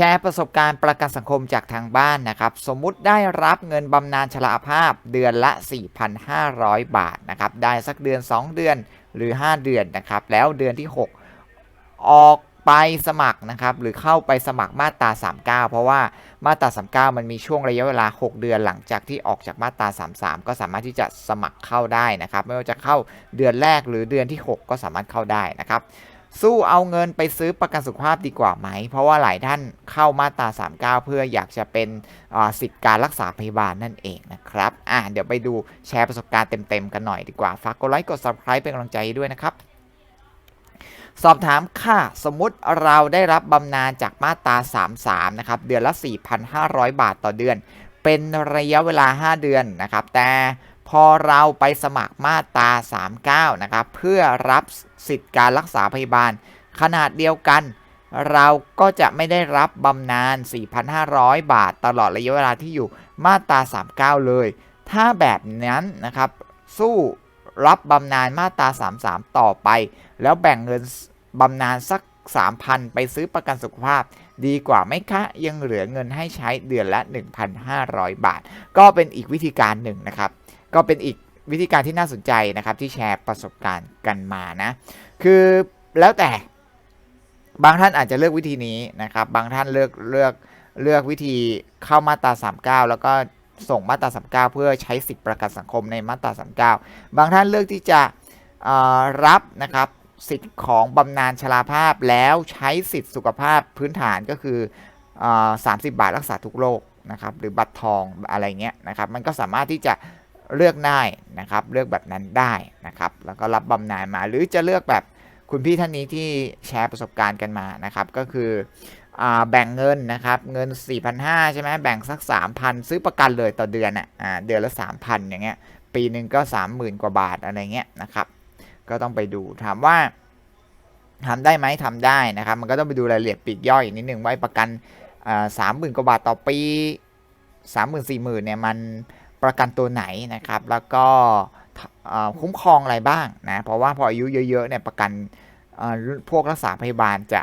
แชร์ประสบการณ์ประกันสังคมจากทางบ้านนะครับ สมมุติได้รับเงินบำนาญชราภาพเดือนละ 4,500 บาทนะครับ ได้สักเดือน 2 เดือนหรือ 5 เดือนนะครับ แล้วเดือนที่ 6 ออกไปสมัครนะครับ หรือเข้าไปสมัครมาตรา 39 เพราะว่ามาตรา 39 มันมีช่วงระยะเวลา 6 เดือนหลังจากที่ออกจากมาตรา 33 ก็สามารถที่จะสมัครเข้าได้นะครับ ไม่ว่าจะเข้าเดือนแรกหรือเดือนที่ 6 ก็สามารถเข้าได้นะครับ สู้เอาเงินไปซื้อประกันสุขภาพดีกว่าไหม เพราะว่าหลายท่านเข้ามาตรา 39 เพื่ออยากจะเป็นสิทธิการรักษาพยาบาลนั่นเองนะครับอะเดี๋ยวไปดูแชร์ประสบการณ์เต็มๆกันหน่อยดีกว่า ฝากกดไลค์กด subscribe เป็นกำลังใจด้วยนะครับสอบถามค่ะ สมมุติเราได้รับบำนาญจากมาตรา 33 นะครับ เดือนละ 4,500 บาทต่อเดือน เป็นระยะเวลา 5 เดือนนะครับ แต่ พอเราไปสมัครมาตรา 39 นะครับ เพื่อรับสิทธิการรักษาพยาบาล ขนาดเดียวกัน เราก็จะไม่ได้รับบำนาญ 4,500 บาทตลอดระยะเวลาที่อยู่มาตรา 39 เลย ถ้าแบบนั้นนะครับ สู้รับบำนาญมาตรา 33 ต่อไป แล้วแบ่งเงินบำนาญสัก 3,000 ไปซื้อประกันสุขภาพดีกว่าไหมคะยังเหลือเงินให้ใช้เดือนละ 1,500 บาท ก็เป็นอีกวิธีการหนึ่งนะครับ ก็เป็นอีกวิธีการที่น่าสนใจนะครับที่แชร์ประสบการณ์กันมานะคือแล้วแต่บางท่านอาจจะเลือกวิธีนี้นะครับ บางท่านเลือกเลือกเลือกวิธีเข้ามาตรา 39 แล้วก็ส่งมาตรา39 เพื่อใช้สิทธิประกันสังคมในมาตรา39 บางท่านเลือกที่จะรับนะครับสิทธิ์ของบำนาญชราภาพแล้วใช้สิทธิสุขภาพพื้นฐานก็คืออ30 บาทรักษาทุกโรคนะครับหรือบัตรทองอะไรเงี้ยนะครับ มันก็สามารถที่จะ เลือกได้นะครับ เลือกแบบนั้นได้นะครับ แล้วก็รับบำนาญมาหรือจะเลือกแบบคุณพี่ท่านนี้ที่แชร์ประสบการณ์กันมานะครับ ก็คือแบ่งเงินนะครับเงิน 4,500 ใช่ไหมแบ่งสัก 3,000 ซื้อประกันเลยต่อเดือนอะอ่าเดือนละ 3,000 อย่างเงี้ยปีหนึ่งก็ 30,000 กว่าบาทอะไรเงี้ยนะครับ ก็ต้องไปดูถามว่าทำได้ไหมทำได้นะครับ มันก็ต้องไปดูรายละเอียดปีกย่อยอีกนิดนึงว่าประกันสามหมื่นกว่าบาทต่อปีสามหมื่นสี่หมื่นเนี่ยมัน ประกันตัวไหนนะครับ แล้วก็คุ้มครองอะไรบ้างนะเพราะว่าพออายุเยอะๆเนี่ยประกันพวกรักษาพยาบาลจะ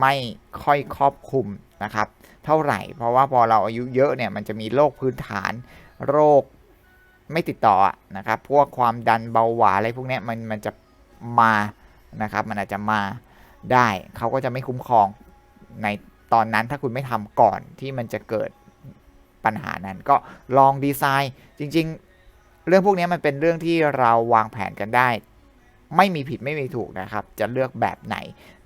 ไม่ค่อยครอบคลุมนะครับ เท่าไหร่ เพราะว่าพอเราอายุเยอะเนี่ยมันจะมีโรคพื้นฐานโรคไม่ติดต่อนะครับ พวกความดันเบาหวานอะไรพวกนี้มันมันจะมานะครับ มันอาจจะมาได้เขาก็จะไม่คุ้มครองในตอนนั้นถ้าคุณไม่ทำก่อนที่มันจะเกิด ปัญหานั้นก็ลองดีไซน์จริง ๆ เรื่องพวกนี้มันเป็นเรื่องที่เราวางแผนกันได้ ไม่มีผิดไม่มีถูกนะครับ จะเลือกแบบไหน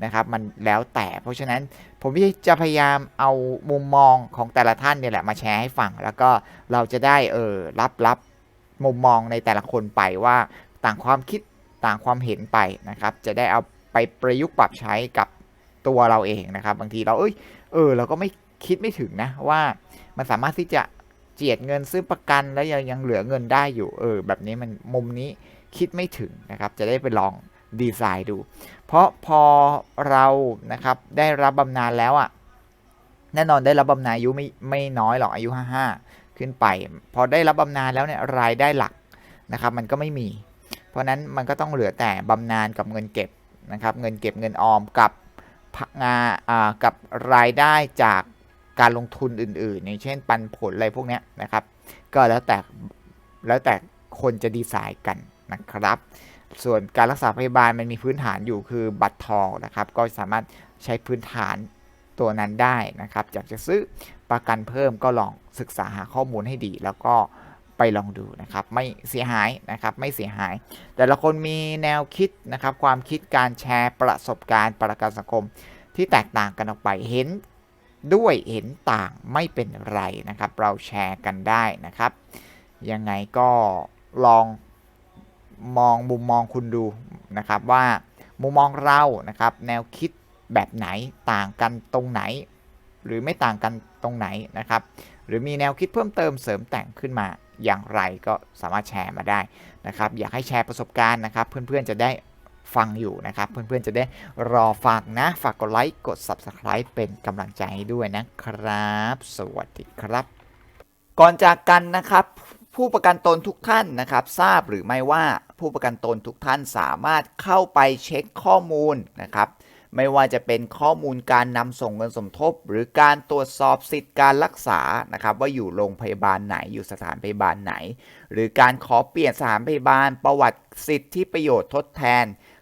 นะครับ มันแล้วแต่ เพราะฉะนั้นผมจะพยายามเอามุมมองของแต่ละท่านเนี่ยแหละมาแชร์ให้ฟัง แล้วก็เราจะได้เออรับรับมุมมองในแต่ละคนไปว่าต่างความคิดต่างความเห็นไปนะครับ จะได้เอาไปประยุกต์ปรับใช้กับตัวเราเองนะครับ บางทีเราเอ้ยเออเราก็ไม่คิดไม่ถึงนะว่า มันสามารถที่จะเจียดเงินซื้อประกันแล้วยังยังเหลือเงินได้อยู่เออแบบนี้มันมุมนี้คิดไม่ถึงนะครับ จะได้ไปลองดีไซน์ดู เพราะพอเรานะครับได้รับบำนาญแล้วอะ่ะแน่นอนได้รับบำนาญอายุไม่ไม่น้อยหรอกอายุ 55 ขึ้นไป พอได้รับบำนาญแล้วเนี่ยรายได้หลักนะครับมันก็ไม่มี เพราะนั้นมันก็ต้องเหลือแต่บำนาญกับเงินเก็บนะครับเงินเก็บเงินออมกับงาอ่ากับรายได้จาก การลงทุนอื่นๆ อย่างเช่นปันผลอะไรพวกนี้นะครับ ก็แล้วแต่แล้วแต่คนจะดีไซน์กันนะครับ ส่วนการรักษาพยาบาลมันมีพื้นฐานอยู่คือบัตรทองนะครับ ก็สามารถใช้พื้นฐานตัวนั้นได้นะครับอยากจะซื้อประกันเพิ่มก็ลองศึกษาหาข้อมูลให้ดี แล้วก็ไปลองดูนะครับ ไม่เสียหายนะครับ ไม่เสียหาย แต่ละคนมีแนวคิดนะครับ ความคิดการแชร์ประสบการณ์ประกันสังคมที่แตกต่างกันออกไป เห็น ด้วยเห็นต่างไม่เป็นไรนะครับ เราแชร์กันได้นะครับ ยังไงก็ลองมองมุมมองคุณดูนะครับว่ามุมมองเรานะครับ แนวคิดแบบไหนต่างกันตรงไหน หรือไม่ต่างกันตรงไหนนะครับ หรือมีแนวคิดเพิ่มเติมเสริมแต่งขึ้นมาอย่างไรก็สามารถแชร์มาได้นะครับ อยากให้แชร์ประสบการณ์นะครับ เพื่อนๆจะได้ ฟังอยู่นะครับ เพื่อนๆจะได้รอฟังนะ ฝากกดไลค์ กด Subscribe เป็นกำลังใจให้ด้วยนะครับ สวัสดีครับ ก่อนจากกันนะครับ ผู้ประกันตนทุกท่านนะครับ ทราบหรือไม่ว่าผู้ประกันตนทุกท่านสามารถเข้าไปเช็คข้อมูลนะครับไม่ว่าจะเป็นข้อมูลการนำส่งเงินสมทบ หรือการตรวจสอบสิทธิการรักษานะครับ ว่าอยู่โรงพยาบาลไหนอยู่สถานพยาบาลไหน หรือการขอเปลี่ยนสถานพยาบาลประวัติสิทธิประโยชน์ทดแทน